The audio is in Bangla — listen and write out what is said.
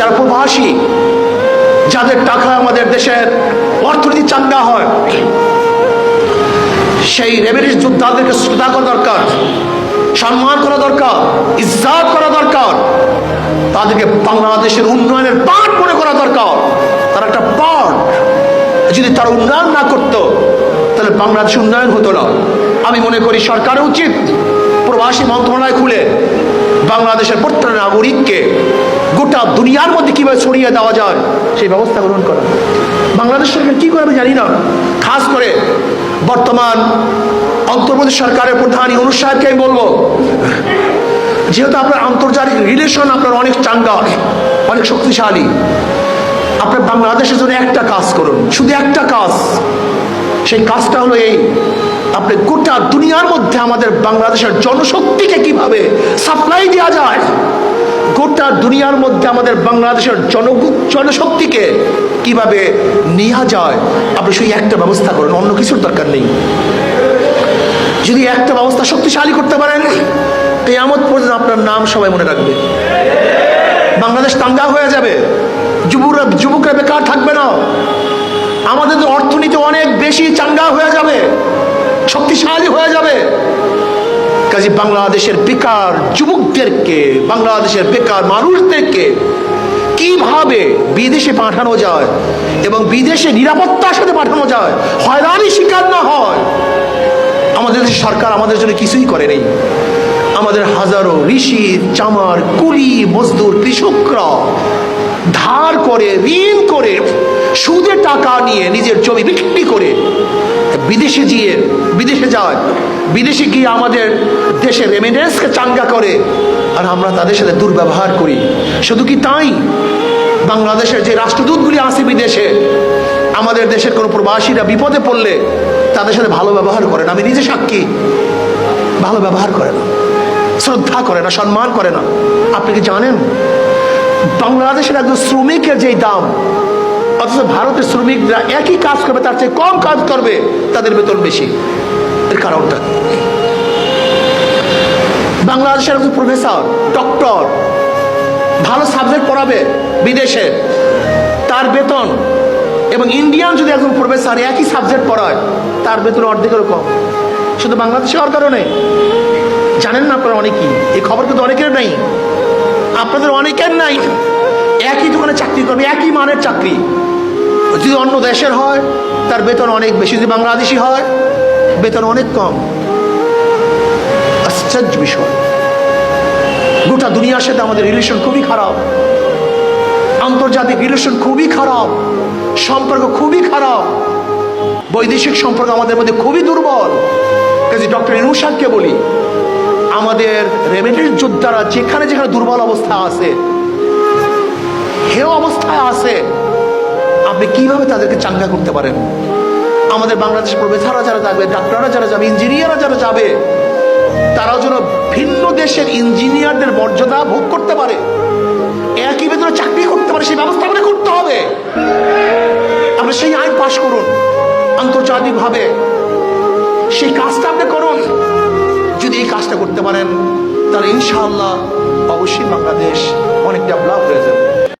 যারা প্রবাসী, যাদের টাকা আমাদের দেশের অর্থনীতি চাঙ্গা হয়, সেই রেমিডিস যোদ্ধাদেরকে শ্রদ্ধা করা দরকার, সম্মান করা দরকার, ইজ্জাত করা দরকার, তাদেরকে বাংলাদেশের উন্নয়নের পাঠ মনে করা দরকার। তার একটা পাঠ যদি তারা উন্নয়ন না করতো, তাহলে বাংলাদেশ উন্নয়ন হতো না। আমি মনে করি সরকারের উচিত প্রবাসী মন্ত্রণালয় খুলে বাংলাদেশের প্রত্যেক নাগরিককে গোটা দুনিয়ার মধ্যে কীভাবে ছড়িয়ে দেওয়া যায়, সেই ব্যবস্থা গ্রহণ করা। বাংলাদেশ সরকার কি করে জানি না। খাস করে বর্তমান অন্তর্বর্তী সরকারের প্রধান ইউনুস সাহেবকে আমি বলব, যেহেতু আপনার আন্তর্জাতিক রিলেশন আপনার অনেক চাঙ্গা, অনেক শক্তিশালী আপনার বাংলাদেশের জন্য একটা কাজ করুন, শুধু একটা কাজ। সেই কাজটা হলো এই, আপনি গোটা দুনিয়ার মধ্যে আমাদের বাংলাদেশের জনশক্তিকে কীভাবে সাপ্লাই দেওয়া যায় দুনিয়ার মধ্যে আমাদের বাংলাদেশের জন জনশক্তিকে কীভাবে নেওয়া যায়, আপনি সেই একটা ব্যবস্থা করুন, অন্য কিছুর দরকার নেই। যদি একটা ব্যবস্থা শক্তিশালী করতে পারেন, কেয়ামত পর্যন্ত আপনার নাম সবাই মনে রাখবে। বাংলাদেশ তাঙ্গা হয়ে যাবে। যুবকরা যুবকরা বেকার থাকবে না। আমাদের অর্থনীতি অনেক বেশি চাঙ্গা হয়ে যাবে, শক্তিশালী হয়ে যাবে। কাজে বাংলাদেশের বেকার যুবকদেরকে, বাংলাদেশের বেকার মানুষদেরকে কীভাবে বিদেশে পাঠানো যায় এবং বিদেশে নিরাপত্তার সাথে পাঠানো যায় হয়রানি শিকার না হয়, আমাদের দেশের সরকার আমাদের জন্য কিছুই করেনি আমাদের হাজারো ঋষি, চামার, কুলি, মজদুর, কৃষকরা ধার করে, ঋণ করে, সুদে টাকা নিয়ে নিজের জমি বিক্রি করে বিদেশে গিয়ে, বিদেশে যায়। বিদেশে গিয়ে আমাদের দেশের রেমিডেন্সকে চাঙ্গা করে আর আমরা তাদের সাথে দুর্ব্যবহার করি। শুধু কি তাই? বাংলাদেশের যে রাষ্ট্রদূতগুলি আছে বিদেশে, আমাদের দেশের কোনো প্রবাসীরা বিপদে পড়লে তাদের সাথে ভালো ব্যবহার করে না। আমি নিজে সাক্ষী, ভালো ব্যবহার করে না, শ্রদ্ধা করে না, সম্মান করে না। আপনি কি জানেন? বাংলাদেশের একজন শ্রমিকের যেই দাম, অথচ ভারতের শ্রমিকরা একই কাজ করবে, তার চেয়ে কম কাজ করবে, তাদের বেতন বেশি। এর কারণটা? বাংলাদেশের একজন প্রফেসর, ডক্টর, ভালো সাবজেক্ট পড়াবে বিদেশে। তার বেতন এবং ইন্ডিয়ান যদি একজন প্রফেসর একই সাবজেক্ট পড়ায়, তার বেতন অর্ধেকেরও কম শুধু বাংলাদেশে হওয়ার কারণে? জানেন না আপনারা অনেকেই? এই খবর কিন্তু অনেকের নাই। আপনাদের অনেকের নাই। একই দোকানে চাকরি করবে, একই মানের চাকরি। যদি অন্য দেশের হয়, তার বেতন অনেক বেশি। যদি বাংলাদেশি হয় বেতন অনেক কম। আশ্চর্য বিষয়। গোটা দুনিয়ার সাথে আমাদের রিলেশন খুবই খারাপ। আন্তর্জাতিক রিলেশন খুবই খারাপ। সম্পর্ক খুবই খারাপ। বৈদেশিক সম্পর্ক আমাদের মধ্যে খুবই দুর্বল। কাজে ডক্টর ইনুসাদকে বলি, আমাদের রেমিটেন্স যোদ্ধারা যেখানে যেখানে দুর্বল অবস্থা আছে হেও অবস্থায় আছে, আপনি কীভাবে তাদেরকে চাঙ্গা করতে পারেন? আমাদের বাংলাদেশের প্রফেসররা যারা যাবে ডাক্তাররা যারা যাবে, ইঞ্জিনিয়াররা যারা যাবে, তারাও যেন ভিন্ন দেশের ইঞ্জিনিয়ারদের মর্যাদা ভোগ করতে পারে, একই বেতনে চাকরি করতে পারে, সেই ব্যবস্থা আমাদের করতে হবে। আপনি সেই আইন পাশ করুন, আন্তর্জাতিকভাবে। সেই কাজটা আপনি করুন। যদি এই কাজটা করতে পারেন, তাহলে ইনশাআল্লাহ অবশ্যই বাংলাদেশ অনেক ডেভেলপ হয়ে যাবে।